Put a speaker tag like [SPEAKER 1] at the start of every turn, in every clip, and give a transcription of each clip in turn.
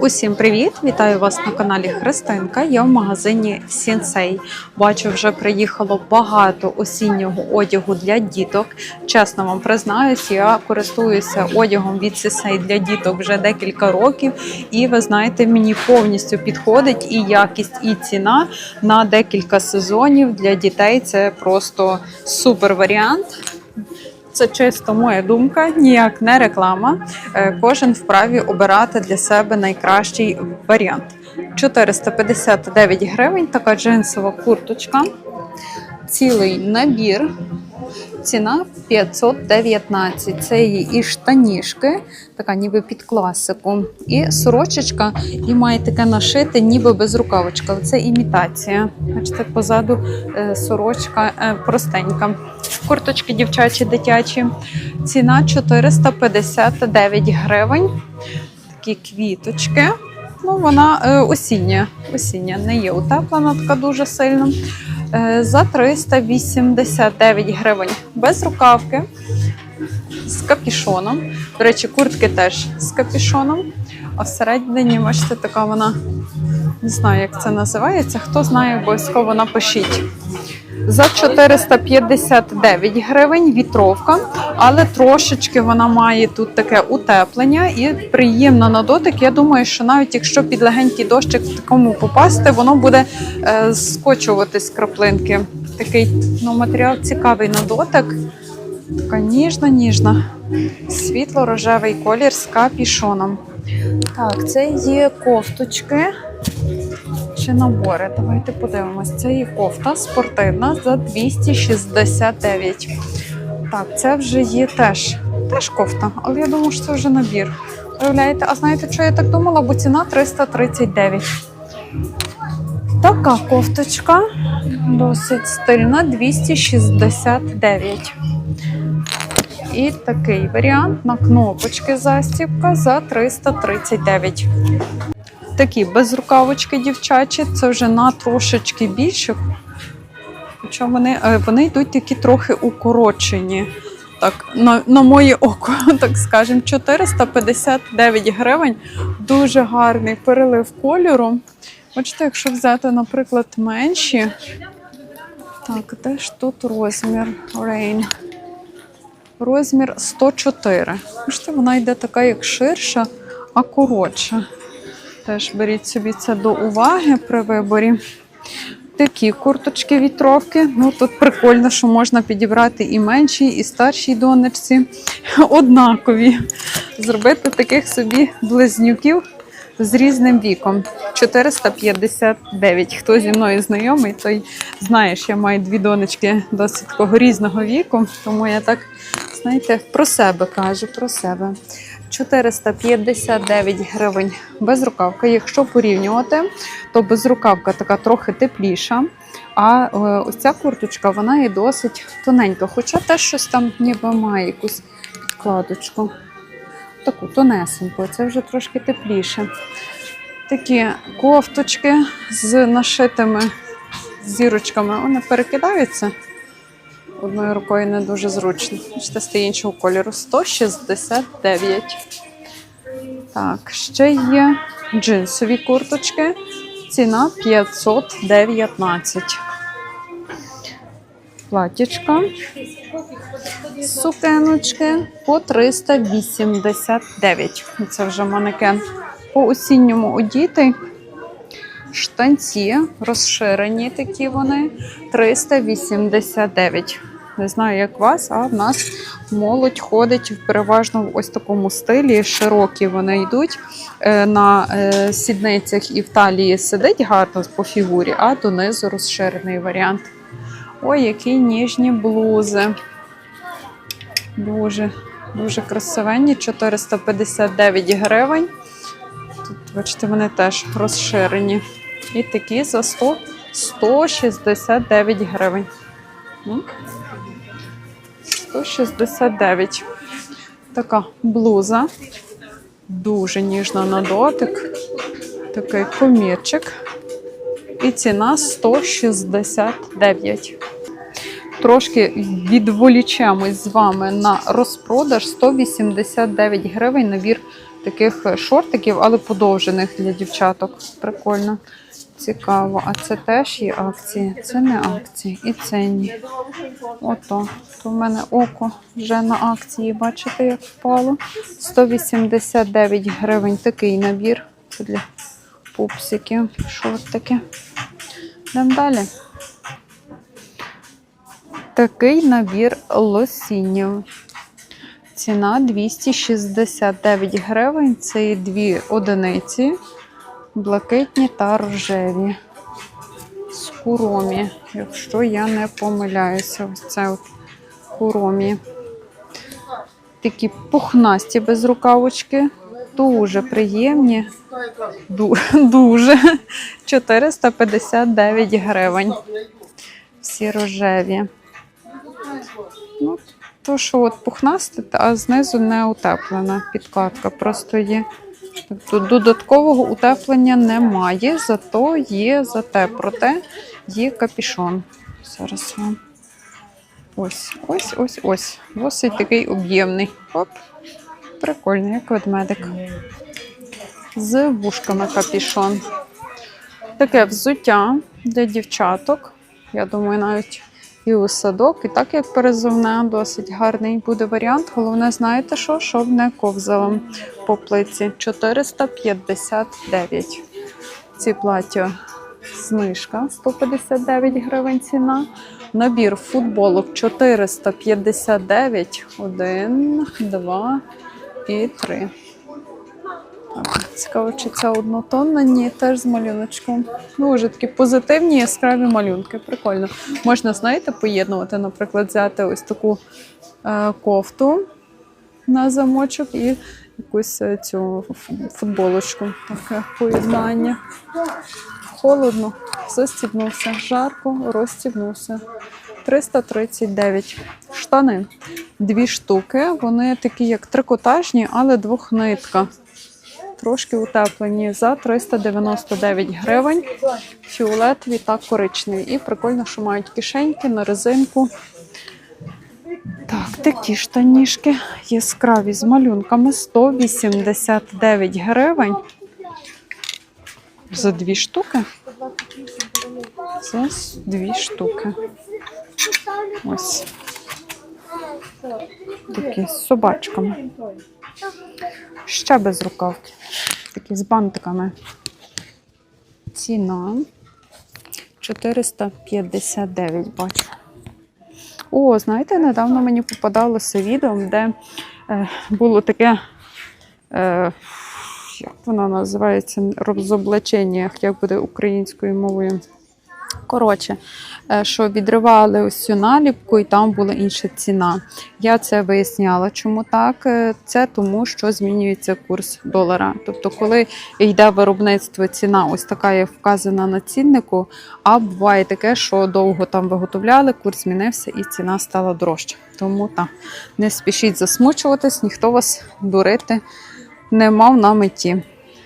[SPEAKER 1] Усім привіт! Вітаю вас на каналі Христинка. Я в магазині Сінсей. Бачу, вже приїхало багато осіннього одягу для діток. Чесно вам признаюсь, я користуюся одягом від Сінсей для діток вже декілька років, і ви знаєте, мені повністю підходить і якість, і ціна на декілька сезонів для дітей. Це просто супер варіант. Це чисто моя думка, ніяк не реклама. Е, Кожен вправі обирати для себе найкращий варіант. 459 гривень, така джинсова курточка, цілий набір. Ціна 519. Це її і штанішки, така ніби під класику, і сорочечка, і має таке нашите, ніби без рукавочка. Це імітація. Бачите, позаду е, сорочка е, простенька. Курточки дівчачі, дитячі. Ціна 459 гривень. Такі квіточки. Ну, вона е, осіння, осіння, не є утеплена така дуже сильно. Е, за 389 гривень без рукавки, з капішоном. До речі, куртки теж з капішоном. А всередині, бачите, така вона, не знаю, як це називається. Хто знає, обов'язково напишіть. За 459 гривень вітровка, але трошечки вона має тут таке утеплення і приємно на дотик. Я думаю, що навіть якщо під легенький дощик в такому попасти, воно буде е, скочуватись краплинки. Такий ну, матеріал цікавий на дотик. Така ніжна, ніжна. Світло-рожевий колір з капішоном. Так, це є кофточки чи набори. Давайте подивимось. Це є кофта спортивна за 269. Так, це вже є теж, теж кофта, але я думаю, що це вже набір. Уявляєте, а знаєте, що я так думала? Бо ціна 339. Така кофточка досить стильна 269. І такий варіант на кнопочки застібка за 339. Такі безрукавочки дівчачі, це вже на трошечки більше. Хоча вони, е, вони йдуть такі трохи укорочені. Так, на, на моє око, так скажемо, 459 гривень. Дуже гарний перелив кольору. Бачите, якщо взяти, наприклад, менші. Так, де ж тут розмір Rain? Розмір 104. Бачите, вона йде така, як ширша, а коротша. Теж беріть собі це до уваги при виборі. Такі курточки вітровки. Ну тут прикольно, що можна підібрати і меншій, і старшій донечці. Однакові. Зробити таких собі близнюків з різним віком. 459. Хто зі мною знайомий, той знає, що я маю дві донечки досить такого різного віку. Тому я так, знаєте, про себе кажу, про себе. 459 гривень безрукавка. Якщо порівнювати, то безрукавка така трохи тепліша. А е, ось ця курточка вона є досить тоненька. Хоча теж щось там ніби має якусь підкладочку. Таку тонесеньку, це вже трошки тепліше. Такі кофточки з нашитими зірочками, вони перекидаються. Одною рукою не дуже зручно. З іншого кольору 169. Так, ще є джинсові курточки. Ціна 519. Платічка. Сукеночки по 389. Це вже манекен. По осінньому одіти. Штанці розширені такі вони 389. Не знаю, як вас, а в нас молодь ходить переважно в ось такому стилі. Широкі вони йдуть Е, на е, сідницях і в талії сидить гарно по фігурі, а донизу розширений варіант. Ой, які ніжні блузи. Дуже, дуже красивенні. 459 гривень. Тут, бачите, вони теж розширені. І такі за 100, 169 гривень. М? 169. Така блуза. Дуже ніжна на дотик. Такий комірчик. І ціна 169. Трошки відволічемось з вами на розпродаж 189 гривень набір таких шортиків, але подовжених для дівчаток. Прикольно. Цікаво. А це теж є акції. Це не акції. І це ні. Ото. То в мене око вже на акції, бачите, як впало. 189 гривень такий набір. Це для пупсиків. Шортики. Йдемо далі. Такий набір лосінів. Ціна 269 гривень. Це є дві одиниці, блакитні та рожеві. З куромі, якщо я не помиляюся, це от куромі. Такі пухнасті безрукавочки. Дуже приємні. Ду- Дуже. 459 гривень. Всі рожеві. Ну, то, що от пухнасте, а знизу не утеплена підкладка. Просто є. Додаткового утеплення немає, зато є зате, проте є капішон. Зараз вам. Ось, ось, ось, ось. Досить такий об'ємний. Оп. Прикольний, як ведмедик. З вушками капішон. Таке взуття для дівчаток. Я думаю, навіть і у садок. І так як перезовне, досить гарний буде варіант. Головне, знаєте що, щоб не ковзало по плиці. 459. Ці плаття знижка 159 гривень ціна. Набір футболок 459, 1, 2 і 3 цікаво, чи ця однотонна? Ні, теж з малюночком. Дуже такі позитивні, яскраві малюнки. Прикольно. Можна, знаєте, поєднувати, наприклад, взяти ось таку е, кофту на замочок і якусь е, цю футболочку. Таке поєднання. Холодно, застібнувся, жарко, розстібнувся. 339 штани. Дві штуки. Вони такі, як трикотажні, але двохнитка. Трошки утеплені за 399 гривень. Фіолетові та коричневі. І прикольно, що мають кишеньки на резинку. Так, такі штанішки яскраві з малюнками 189 гривень. За дві штуки. За дві штуки. Ось. Такі з собачками. Ще без рукавки. Такі з бантиками. Ціна 459, бачу. О, знаєте, недавно мені попадалося відео, де е, було таке, е, як воно називається, розоблачення, як буде українською мовою. Коротше, що відривали ось цю наліпку, і там була інша ціна. Я це виясняла, чому так. Е, Це тому, що змінюється курс долара. Тобто, коли йде виробництво, ціна ось така є вказана на ціннику. А буває таке, що довго там виготовляли, курс змінився і ціна стала дорожча. Тому так, не спішіть засмучуватись, ніхто вас дурити не мав на меті.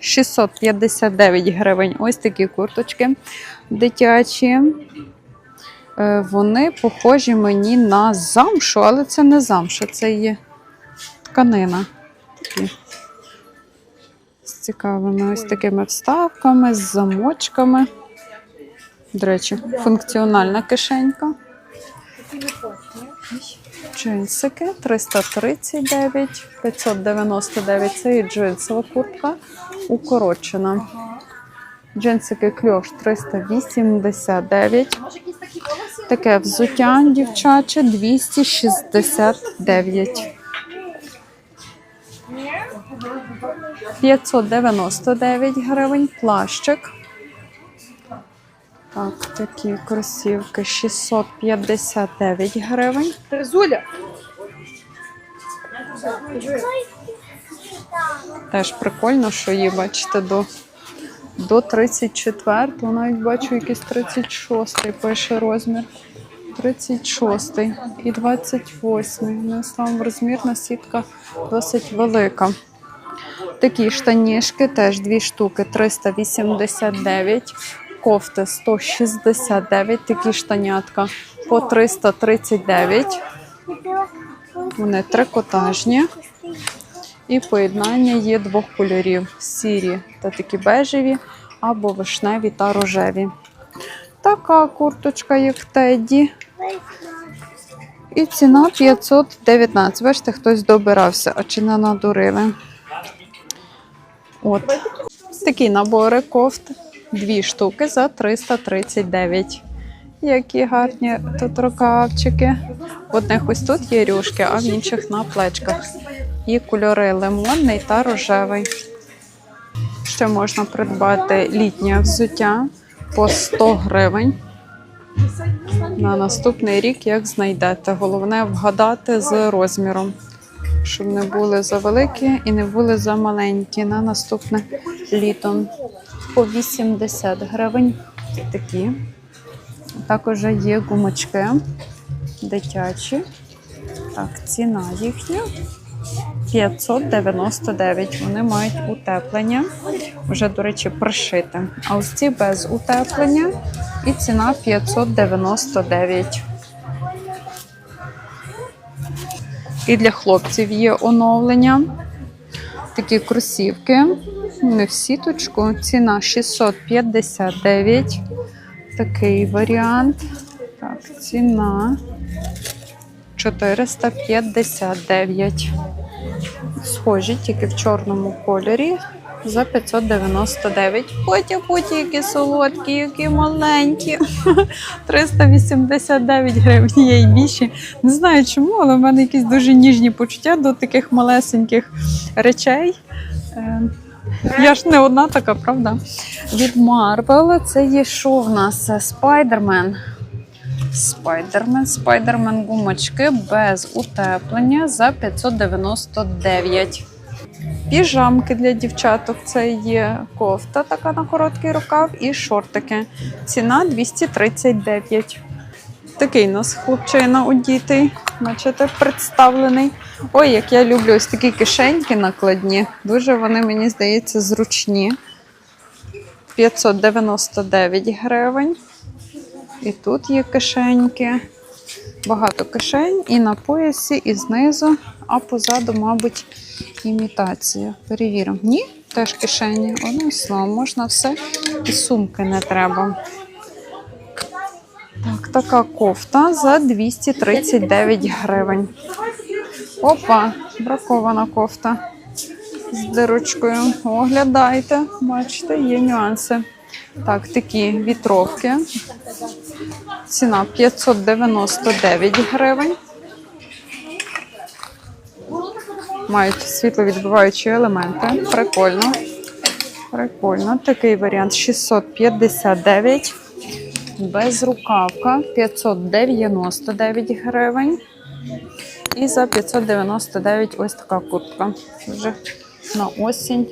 [SPEAKER 1] 659 гривень. Ось такі курточки дитячі. Е, Вони похожі мені на замшу, але це не замша, це є тканина. Такі. З цікавими ось такими вставками, з замочками. До речі, функціональна кишенька. Джинсики 339, 599. Це і джинсова куртка укорочена. Джинсики кльош 389. Таке взуття дівчаче 269. 599 гривень плащик. Так, такі кросівки 659 гривень.
[SPEAKER 2] Зуля.
[SPEAKER 1] Теж прикольно, що є, бачите, до, до 34, навіть бачу якийсь 36 пише розмір. 36 і 28. Ну, сам розмірна сітка досить велика. Такі штанішки, теж дві штуки 389, кофти 169, такі штанятка по 339. Вони трикотажні. І поєднання є двох кольорів: сірі та такі бежеві, або вишневі та рожеві. Така курточка, як Тедді. І ціна 519. Бачите, хтось добирався, а чи не надурили. От. Такі набори кофт. Дві штуки за 339. Які гарні тут рукавчики. В одних ось тут є рюшки, а в інших на плечках. І кольори лимонний та рожевий. Ще можна придбати літнє взуття по 100 гривень. На наступний рік, як знайдете. Головне вгадати з розміром, щоб не були за великі і не були за маленькі. На наступне літо по 80 гривень. Такі. Також є гумочки дитячі. Так, ціна їхня 599. Вони мають утеплення. Вже, до речі, пришите. А ось ці без утеплення і ціна 599. І для хлопців є оновлення. Такі кросівки. Не в сіточку. Ціна 659. Такий варіант. Так, ціна 459. Схожі тільки в чорному кольорі за 599. Потім потім які солодкі, які маленькі. 389 гривень є і більші. Не знаю чому, але в мене якісь дуже ніжні почуття до таких малесеньких речей. Е, Я ж не одна така, правда? Від Marvel це є що в нас? Спайдермен. Спайдермен, спайдермен гумочки без утеплення за 599. Піжамки для дівчаток це є кофта, така на короткий рукав, і шортики. Ціна 239. Такий у нас хлопчина одітий, бачите, представлений. Ой, як я люблю ось такі кишеньки накладні. Дуже вони, мені здається, зручні. 599 гривень. І тут є кишеньки. Багато кишень і на поясі, і знизу, а позаду, мабуть, імітація. Перевіримо. Ні, теж кишені. Одним словом, можна все, і сумки не треба. Так, така кофта за 239 гривень. Опа, бракована кофта з дирочкою. Оглядайте, бачите, є нюанси. Так, такі вітровки. Ціна 599 гривень. Мають світловідбиваючі елементи. Прикольно. Прикольно. Такий варіант 659. Безрукавка 599 гривень. І за 599 ось така куртка. Вже на осінь.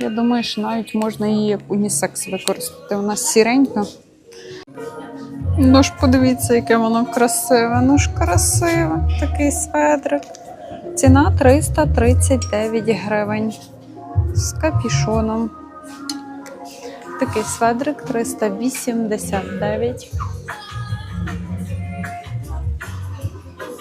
[SPEAKER 1] Я думаю, що навіть можна її як унісекс використати. Вона сіренька. Ну ж подивіться, яке воно красиве. Ну ж красиве. Такий сведрик. Ціна 339 гривень. З капішоном. Такий сведрик 389.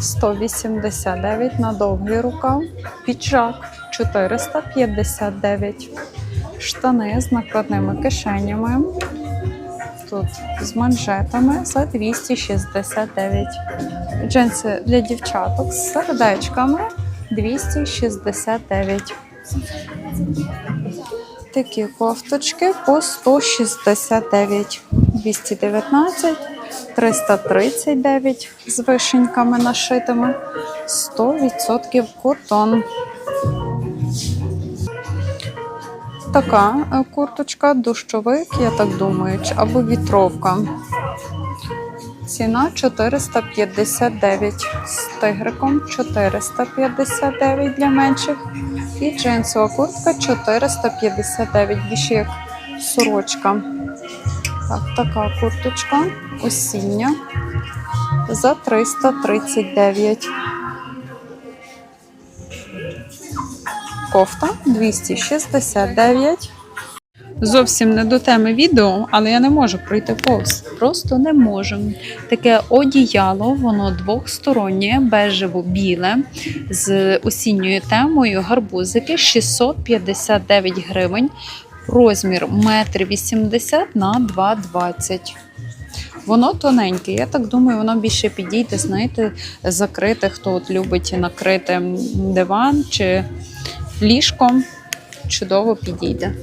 [SPEAKER 1] 189 на довгий рукав. Піджак 459. Штани з накладними кишенями. Тут з манжетами за 269. Джинси для дівчаток з сердечками 269. Такі кофточки по 169, 219, 339 з вишеньками нашитими, 100% котон. Така е, курточка, дощовик, я так думаю, або вітровка. Ціна 459 з тигриком 459 для менших. І джинсова куртка 459, більше як сорочка. Так, така курточка осіння за 339. Кофта 269. Зовсім не до теми відео, але я не можу пройти повз. Просто не можу. Таке одіяло, воно двохстороннє, бежево-біле, з осінньою темою гарбузики 659 гривень. Розмір 1,80 м на 2,20 Воно тоненьке. Я так думаю, воно більше підійде, знаєте, закрити, хто от любить накрити диван чи ліжко. Чудово підійде.